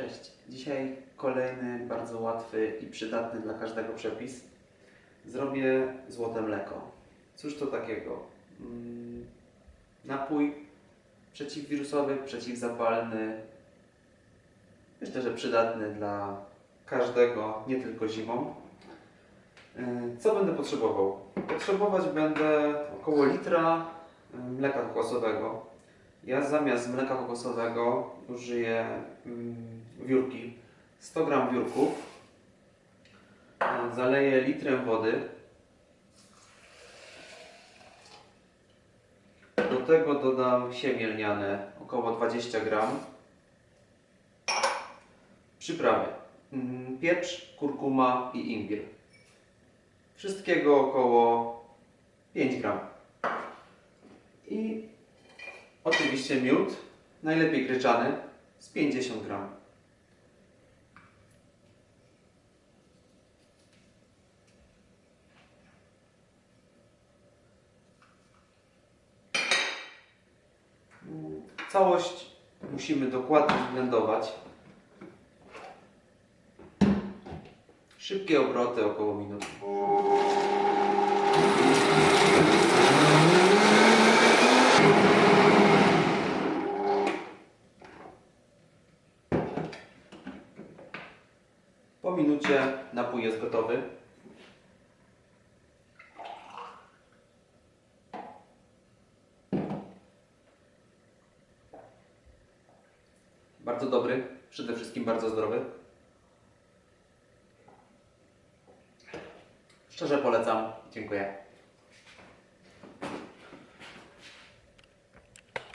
Cześć. Dzisiaj kolejny bardzo łatwy i przydatny dla każdego przepis. Zrobię złote mleko. Cóż to takiego? Mm, Napój przeciwwirusowy, przeciwzapalny. Myślę, że przydatny dla każdego, nie tylko zimą. Yy, Co będę potrzebował? Potrzebować będę około litra yy, mleka kokosowego. Ja zamiast mleka kokosowego użyję mm, wiórki. 100 gram wiórków. Zaleję litrem wody. Do tego dodam siemię lniane, około 20 gram. Przyprawy. Mm, Pieprz, kurkuma i imbir. Wszystkiego około 5 gram. I Oczywiście miód, najlepiej gryczany, z 50 gram. Całość musimy dokładnie zblendować. Szybkie obroty, około minuty. Po minucie napój jest gotowy. Bardzo dobry, przede wszystkim bardzo zdrowy. Szczerze polecam. Dziękuję.